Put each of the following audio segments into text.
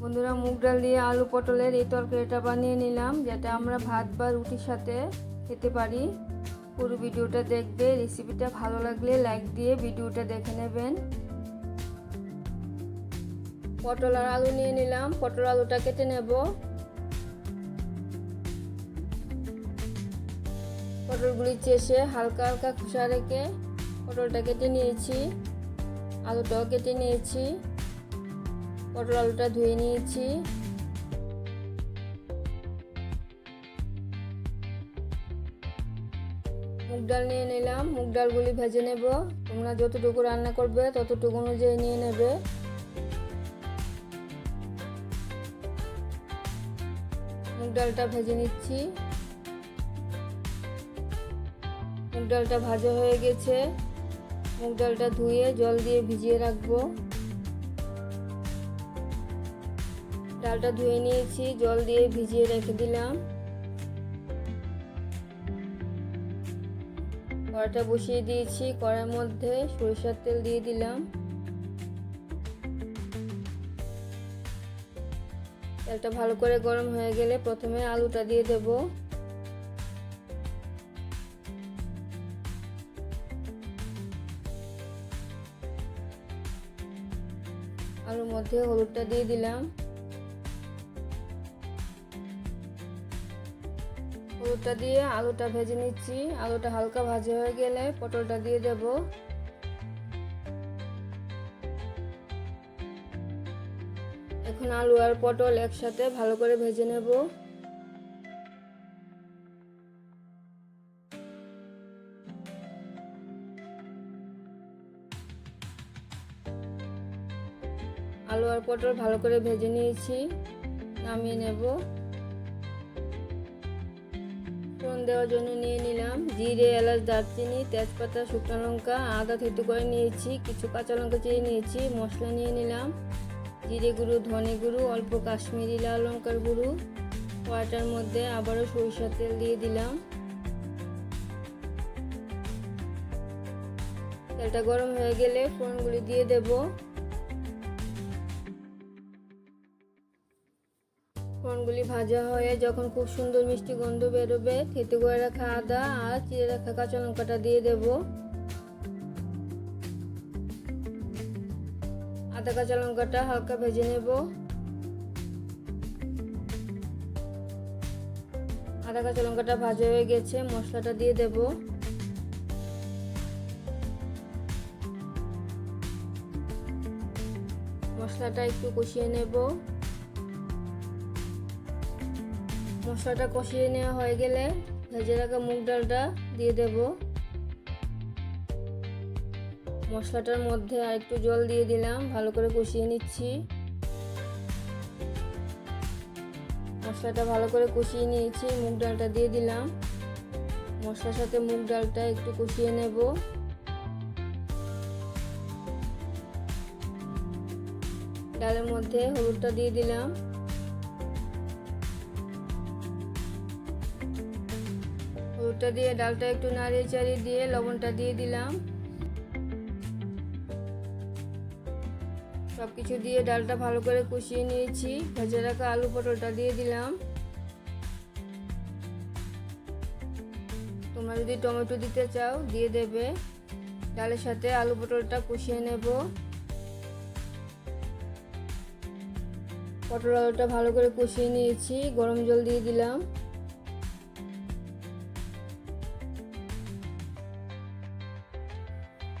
বন্ধুরা মুগ ডাল দিয়ে আলু পটলের এই তরকারিটা বানিয়ে নিলাম যেটা আমরা ভাত বা রুটির সাথে খেতে পারি। পুরো ভিডিওটা দেখবে রেসিপিটা ভালো লাগলে লাইক দিয়ে ভিডিওটা দেখে নেবেন। পটল আর আলু নিয়ে নিলাম, পটল আলুটা কেটে নেব। পটলগুলি চেষে হালকা হালকা খোসা রেখে পটলটা কেটে নিয়েছি, আলুটাও কেটে নিয়েছি। পটল আলুটা ধুয়ে নিয়েছি। মুগ ডাল নিয়ে নিলাম। মুগ ডালগুলি ভেজে নেব। তোমরা যতটুকু রান্না করবে, ততটুকু অনুযায়ী নিয়ে নেবে। মুগ ডালটা ভেজে নিচ্ছি। মুগ ডালটা ভাজা হয়ে গেছে। মুগ ডালটা ধুয়ে জল দিয়ে ভিজিয়ে রাখব। ডালটা ধুয়ে নিয়েছি, জল দিয়ে ভিজিয়ে রেখে দিলাম। কড়াটা বসিয়ে দিয়েছি, কড়ার মধ্যে সরিষার তেল দিয়ে দিলাম। তেলটা ভালো করে গরম হয়ে গেলে প্রথমে আলুটা দিয়ে দেব। আলুর মধ্যে হলুদটা দিয়ে দিলাম। হলুদটা দিয়ে আলুটা ভেজে নিচ্ছি। আলুটা হালকা ভাজা হয়ে গেলে পটলটা দিয়ে দেব। এখন আলু আর পটল একসাথে ভালো করে ভেজে নেব। আলু আর পটল ভালো করে ভেজে নিয়েছি। নামিয়ে নেব। দেওয়ার জন্য নিয়ে নিলাম। জিরে, এলাচ, দারচিনি, তেজপাতা, শুকনো লঙ্কা, আদা থেতু করে নিয়েছি, কিছু কাঁচা লঙ্কা চেয়ে নিয়েছি, মশলা নিয়ে নিলাম। জিরে গুঁড়ো, ধনে গুঁড়ো, অল্প কাশ্মীরি লাল লঙ্কার গুঁড়ো কড়াটার মধ্যে আবারও সরিষার তেল দিয়ে দিলাম। তেলটা গরম হয়ে গেলে ফোড়নগুলি দিয়ে দেবো। ফোড়নগুলি ভাজা হয়ে যখন খুব সুন্দর মিষ্টি গন্ধ বেরোবে, থেতে করে রাখা আদা আর চিড়ে রাখা কাঁচা লঙ্কাটা দিয়ে দেব। আদা কাঁচা লঙ্কাটা হালকা ভেজে নেব। আদা কাঁচা লঙ্কাটা ভাজা হয়ে গেছে, মশলাটা দিয়ে দেব। মশলাটা একটু কষিয়ে নেব। মশলাটা কষিয়ে নেওয়া হয়ে গেলে ভেজে রাখা মুগ ডালটা দিয়ে দেব। মশলাটার মধ্যে আর একটু জল দিয়ে দিলাম, ভালো করে কষিয়ে নিচ্ছি। মশলাটা ভালো করে কষিয়ে নিয়েছি, মুগ ডালটা দিয়ে দিলাম। মশলার সাথে মুগ ডালটা একটু কষিয়ে নেব। ডালের মধ্যে হলুদটা দিয়ে দিলাম। হলুদটা দিয়ে, ডালটা একটু নাড়িয়ে চাড়িয়ে দিয়ে লবণটা দিয়ে দিলাম। সব কিছু দিয়ে ডালটা ভালো করে কষিয়ে নিয়েছি। ভেজে রাখা আলু পটলটা দিয়ে দিলাম। তোমরা যদি টমেটো দিতে চাও, দিয়ে দেবে। ডালের সাথে আলু পটলটা কষিয়ে নেব। পটল আলুটা ভালো করে কষিয়ে নিয়েছি। গরম জল দিয়ে দিলাম।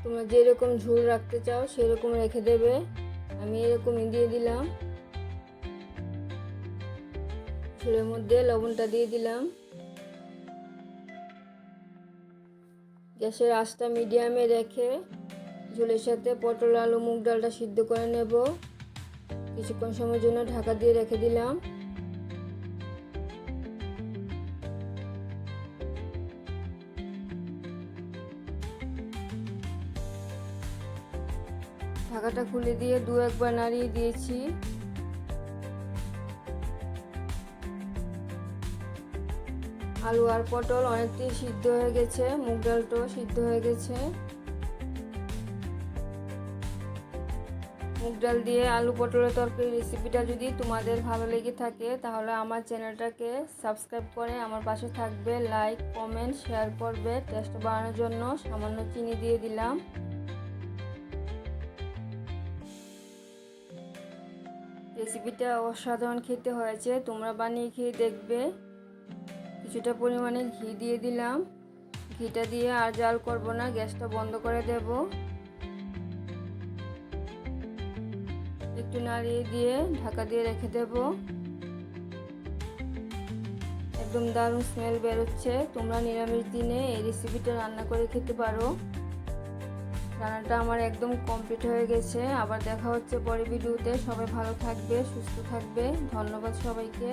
তোমরা যেরকম ঝোল রাখতে চাও, সেরকম রেখে দেবে। আমি এরকমই দিয়ে দিলাম। ঝোলের মধ্যে লবণটা দিয়ে দিলাম। গ্যাসের আঁচটা মিডিয়ামে রেখে ঝোলের সাথে পটল, আলু, মুগ ডালটা সিদ্ধ করে নেব। কিছুক্ষণ সময়ের জন্য ঢাকা দিয়ে রেখে দিলাম। ঢাকাটা খুলে দিয়ে দু একবার নাড়িয়ে দিয়েছি। আলু আর পটল অনেকটাই সিদ্ধ হয়ে গেছে, মুগ ডালটাও সিদ্ধ হয়ে গেছে। মুগ ডাল দিয়ে আলু পটলের তরকারি রেসিপিটা যদি তোমাদের ভালো লেগে থাকে, তাহলে আমার চ্যানেলটাকে সাবস্ক্রাইব করে আমার পাশে থাকবে। লাইক কমেন্ট শেয়ার করবে। টেস্ট বাড়ানোর জন্য সামান্য চিনি দিয়ে দিলাম। রেসিপিটা অসাধারণ খেতে হয়েছে। তোমরা বানিয়ে খেয়ে দেখবে। কিছুটা পরিমাণে ঘি দিয়ে দিলাম। ঘিটা দিয়ে আর জাল করব না, গ্যাসটা বন্ধ করে দেব। একটু নাড়িয়ে দিয়ে ঢাকা দিয়ে রেখে দেব। একদম দারুণ স্মেল বেরোচ্ছে। তোমরা নিরামিষ দিনে এই রেসিপিটা রান্না করে খেতে পারো। রান্নাটা আমার একদম কমপ্লিট হয়ে গেছে। আবার দেখা হচ্ছে পরে ভিডিওতে সবাই ভালো থাকবে, সুস্থ থাকবে। ধন্যবাদ সবাইকে।